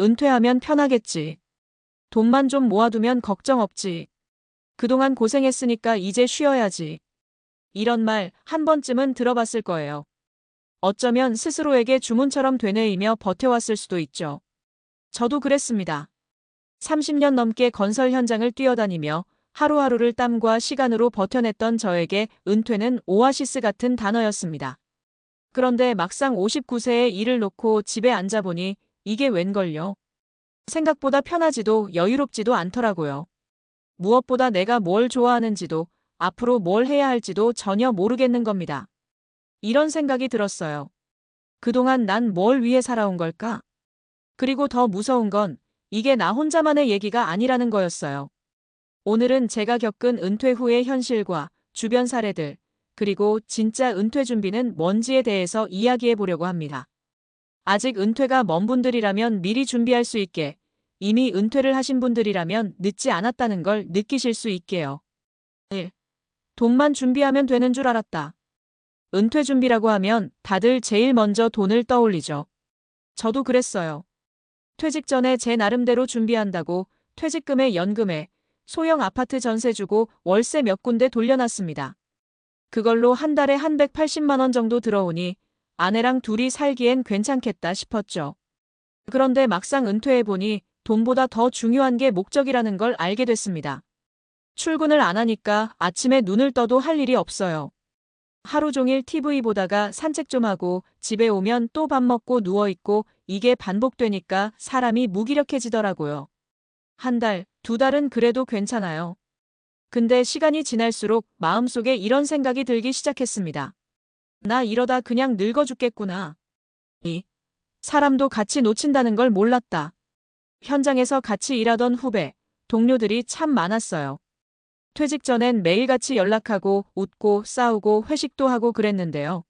은퇴하면 편하겠지. 돈만 좀 모아두면 걱정 없지. 그동안 고생했으니까 이제 쉬어야지. 이런 말 한 번쯤은 들어봤을 거예요. 어쩌면 스스로에게 주문처럼 되뇌이며 버텨왔을 수도 있죠. 저도 그랬습니다. 30년 넘게 건설 현장을 뛰어다니며 하루하루를 땀과 시간으로 버텨냈던 저에게 은퇴는 오아시스 같은 단어였습니다. 그런데 막상 59세에 일을 놓고 집에 앉아보니 이게 웬걸요. 생각보다 편하지도 여유롭지도 않더라고요. 무엇보다 내가 뭘 좋아하는지도 앞으로 뭘 해야 할지도 전혀 모르겠는 겁니다. 이런 생각이 들었어요. 그동안 난 뭘 위해 살아온 걸까? 그리고 더 무서운 건 이게 나 혼자만의 얘기가 아니라는 거였어요. 오늘은 제가 겪은 은퇴 후의 현실과 주변 사례들, 그리고 진짜 은퇴 준비는 뭔지에 대해서 이야기해 보려고 합니다. 아직 은퇴가 먼 분들이라면 미리 준비할 수 있게, 이미 은퇴를 하신 분들이라면 늦지 않았다는 걸 느끼실 수 있게요. 1. 돈만 준비하면 되는 줄 알았다. 은퇴 준비라고 하면 다들 제일 먼저 돈을 떠올리죠. 저도 그랬어요. 퇴직 전에 제 나름대로 준비한다고 퇴직금에 연금에 소형 아파트 전세 주고 월세 몇 군데 돌려놨습니다. 그걸로 한 달에 한 180만 원 정도 들어오니 아내랑 둘이 살기엔 괜찮겠다 싶었죠. 그런데 막상 은퇴해보니 돈보다 더 중요한 게 목적이라는 걸 알게 됐습니다. 출근을 안 하니까 아침에 눈을 떠도 할 일이 없어요. 하루 종일 TV 보다가 산책 좀 하고 집에 오면 또 밥 먹고 누워있고 이게 반복되니까 사람이 무기력해지더라고요. 한 달, 두 달은 그래도 괜찮아요. 근데 시간이 지날수록 마음속에 이런 생각이 들기 시작했습니다. 나 이러다 그냥 늙어 죽겠구나. 이 사람도 같이 놓친다는 걸 몰랐다. 현장에서 같이 일하던 후배, 동료들이 참 많았어요. 퇴직 전엔 매일같이 연락하고 웃고 싸우고 회식도 하고 그랬는데요.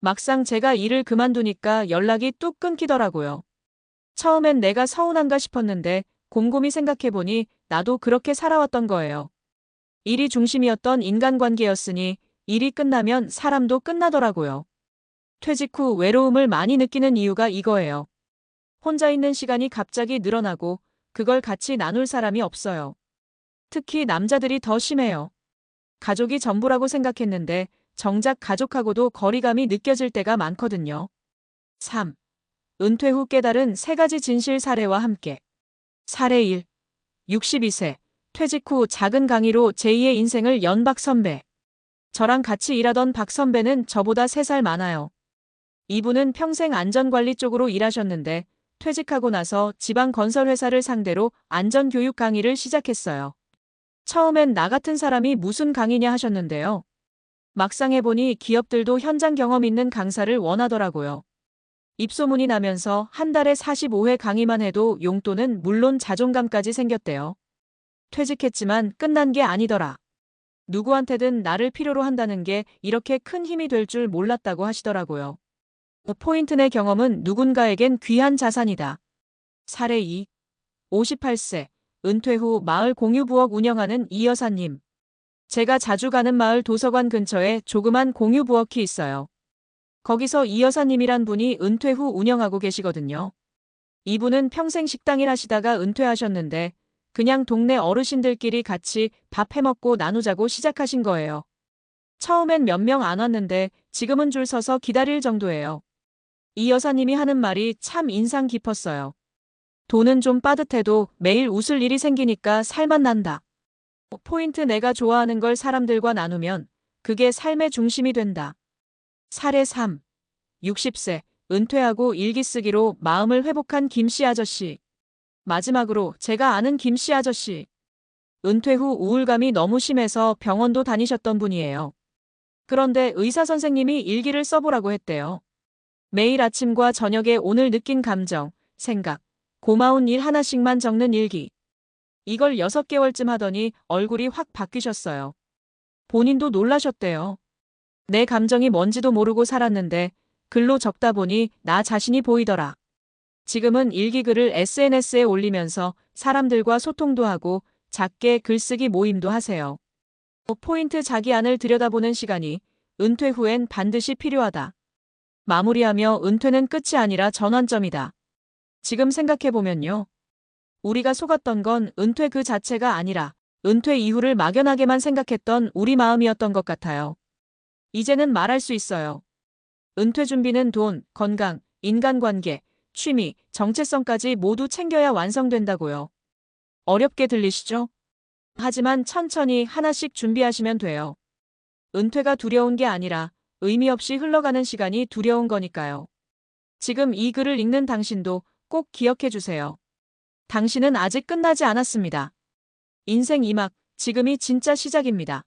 막상 제가 일을 그만두니까 연락이 뚝 끊기더라고요. 처음엔 내가 서운한가 싶었는데 곰곰이 생각해보니 나도 그렇게 살아왔던 거예요. 일이 중심이었던 인간관계였으니 일이 끝나면 사람도 끝나더라고요. 퇴직 후 외로움을 많이 느끼는 이유가 이거예요. 혼자 있는 시간이 갑자기 늘어나고 그걸 같이 나눌 사람이 없어요. 특히 남자들이 더 심해요. 가족이 전부라고 생각했는데 정작 가족하고도 거리감이 느껴질 때가 많거든요. 3. 은퇴 후 깨달은 세 가지 진실 사례와 함께. 사례 1. 62세. 퇴직 후 작은 강의로 제2의 인생을 연박 선배. 저랑 같이 일하던 박 선배는 저보다 3살 많아요. 이분은 평생 안전관리 쪽으로 일하셨는데 퇴직하고 나서 지방 건설회사를 상대로 안전교육 강의를 시작했어요. 처음엔 나 같은 사람이 무슨 강의냐 하셨는데요. 막상 해보니 기업들도 현장 경험 있는 강사를 원하더라고요. 입소문이 나면서 한 달에 45회 강의만 해도 용돈은 물론 자존감까지 생겼대요. 퇴직했지만 끝난 게 아니더라. 누구한테든 나를 필요로 한다는 게 이렇게 큰 힘이 될 줄 몰랐다고 하시더라고요. 포인트 내 경험은 누군가에겐 귀한 자산이다. 사례 2. 58세. 은퇴 후 마을 공유부엌 운영하는 이 여사님. 제가 자주 가는 마을 도서관 근처에 조그만 공유부엌이 있어요. 거기서 이 여사님이란 분이 은퇴 후 운영하고 계시거든요. 이분은 평생 식당일 하시다가 은퇴하셨는데 그냥 동네 어르신들끼리 같이 밥 해먹고 나누자고 시작하신 거예요. 처음엔 몇 명 안 왔는데 지금은 줄 서서 기다릴 정도예요. 이 여사님이 하는 말이 참 인상 깊었어요. 돈은 좀 빠듯해도 매일 웃을 일이 생기니까 살만 난다. 포인트 내가 좋아하는 걸 사람들과 나누면 그게 삶의 중심이 된다. 사례 3. 60세, 은퇴하고 일기 쓰기로 마음을 회복한 김씨 아저씨. 마지막으로 제가 아는 김씨 아저씨. 은퇴 후 우울감이 너무 심해서 병원도 다니셨던 분이에요. 그런데 의사 선생님이 일기를 써보라고 했대요. 매일 아침과 저녁에 오늘 느낀 감정, 생각, 고마운 일 하나씩만 적는 일기. 이걸 6개월쯤 하더니 얼굴이 확 바뀌셨어요. 본인도 놀라셨대요. 내 감정이 뭔지도 모르고 살았는데 글로 적다 보니 나 자신이 보이더라. 지금은 일기글을 SNS에 올리면서 사람들과 소통도 하고 작게 글쓰기 모임도 하세요. 포인트 자기 안을 들여다보는 시간이 은퇴 후엔 반드시 필요하다. 마무리하며 은퇴는 끝이 아니라 전환점이다. 지금 생각해보면요. 우리가 속았던 건 은퇴 그 자체가 아니라 은퇴 이후를 막연하게만 생각했던 우리 마음이었던 것 같아요. 이제는 말할 수 있어요. 은퇴 준비는 돈, 건강, 인간관계, 취미, 정체성까지 모두 챙겨야 완성된다고요. 어렵게 들리시죠? 하지만 천천히 하나씩 준비하시면 돼요. 은퇴가 두려운 게 아니라 의미 없이 흘러가는 시간이 두려운 거니까요. 지금 이 글을 읽는 당신도 꼭 기억해 주세요. 당신은 아직 끝나지 않았습니다. 인생 2막, 지금이 진짜 시작입니다.